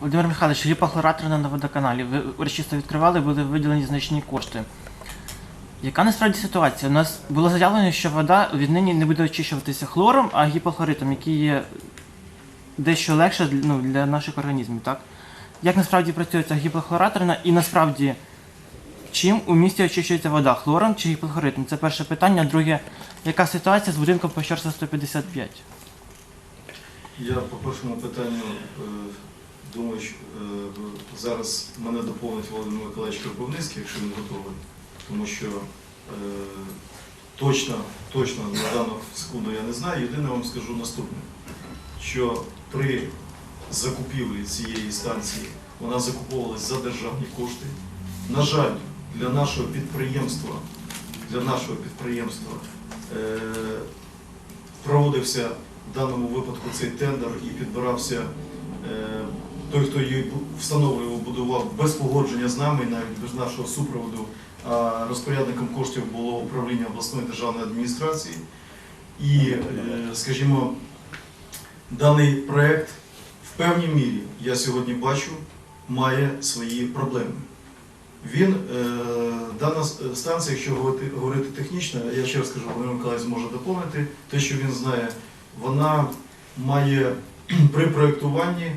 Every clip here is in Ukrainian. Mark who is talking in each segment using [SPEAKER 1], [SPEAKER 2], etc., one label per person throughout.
[SPEAKER 1] Володимир Михайлович, гіпохлораторна на водоканалі. Ви урочисто відкривали, були виділені значні кошти. Яка насправді ситуація? У нас було заявлено, що вода віднині не буде очищуватися хлором, а гіпохлоритом, який є дещо легше ну, для наших організмів, так? Як насправді працює ця гіпохлораторна і насправді чим у місті очищується вода? Хлором чи гіпохлоритом? Це перше питання. Друге, яка ситуація з будинком по Щорса 155?
[SPEAKER 2] Я по першому питанню е, думаю, що е, зараз мене доповнить Володимир Миколаївич Кропивницький, якщо він готовий, тому що е, точно, точно на дану секунду я не знаю. Єдине вам скажу наступне, що при закупівлі цієї станції вона закуповувалась за державні кошти. На жаль, для нашого підприємства, для нашого підприємства е, проводився в даному випадку цей тендер і підбирався той, хто її встановлював, будував без погодження з нами, навіть без нашого супроводу. Розпорядником коштів було управління обласної державної адміністрації. І, е, скажімо, даний проект в певній мірі, я сьогодні бачу, має свої проблеми. Він, е, дана станція, якщо говорити, технічно, я ще раз кажу, Володимир Миколаївич зможе доповнити, те, що він знає, вона має при проєктуванні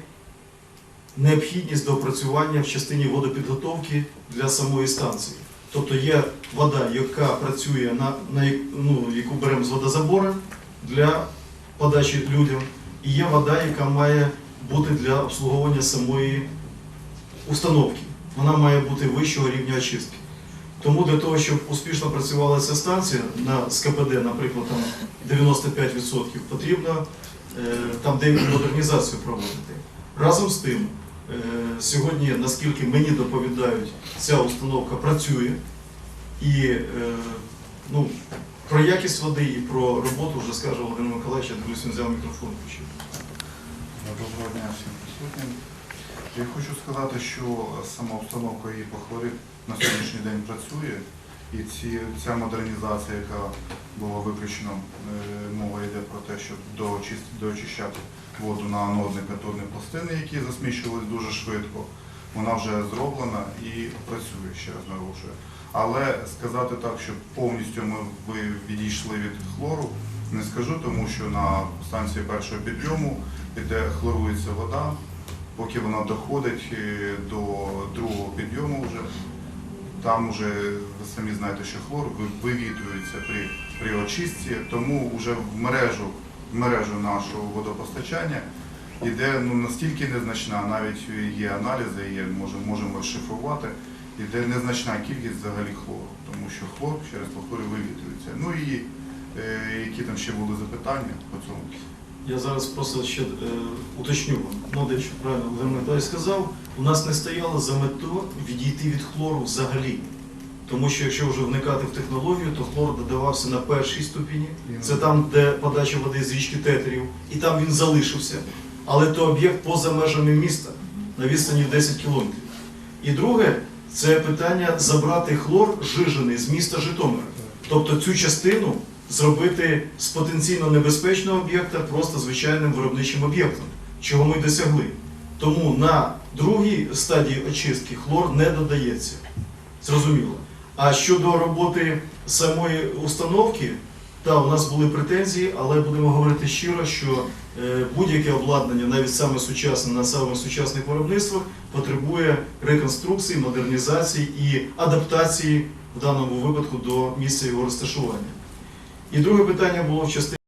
[SPEAKER 2] необхідність доопрацювання в частині водопідготовки для самої станції. Тобто є вода, яка працює на, на ну, яку беремо з водозабору для подачі людям, і є вода, яка має бути для обслуговування самої установки. Вона має бути вищого рівня очистки. Тому для того, щоб успішно працювала ця станція на з КПД, наприклад, там 95%, потрібно е, там де модернізацію проводити. Разом з тим, сьогодні, наскільки мені доповідають, ця установка працює і е, ну, про якість води і про роботу вже скаже Володимир Миколаївич, я дивлюсь, він взяв мікрофон. включив.
[SPEAKER 3] Доброго дня всім присутнім. Я хочу сказати, що сама установка гіпохлорид на сьогоднішній день працює, і ці, ця модернізація, яка була виключена, е, мова йде про те, щоб доочищати воду на анодні катодні пластини, які засміщувались дуже швидко. Вона вже зроблена і працює, ще раз наголошую. Але сказати так, що повністю ми відійшли від хлору, не скажу, тому що на станції першого підйому де хлорується вода, поки вона доходить е, до другого підйому вже, там вже ви самі знаєте, що хлор ви- вивітрюється при, при очистці, тому вже в мережу, мережу нашого водопостачання йде ну, настільки незначна, навіть є аналізи, є, можемо, можемо шифрувати, йде незначна кількість взагалі хлору, тому що хлор через повторю вивітрюється. Ну і е, які там ще були запитання по цьому?
[SPEAKER 2] Я зараз просто ще е, уточню вам. Ну, дещо правильно Володимир сказав, у нас не стояло за мету відійти від хлору взагалі. Тому що якщо вже вникати в технологію, то хлор додавався на першій ступені. Це там, де подача води з річки Тетерів, і там він залишився. Але то об'єкт поза межами міста на відстані в 10 кілометрів. І друге, це питання забрати хлор жижений з міста Житомира. Тобто цю частину зробити з потенційно небезпечного об'єкта просто звичайним виробничим об'єктом, чого ми досягли. Тому на другій стадії очистки хлор не додається. Зрозуміло. А щодо роботи самої установки, та у нас були претензії, але будемо говорити щиро, що е, будь-яке обладнання, навіть саме сучасне на самих сучасних виробництвах, потребує реконструкції, модернізації і адаптації в даному випадку до місця його розташування. І друге питання було в частині.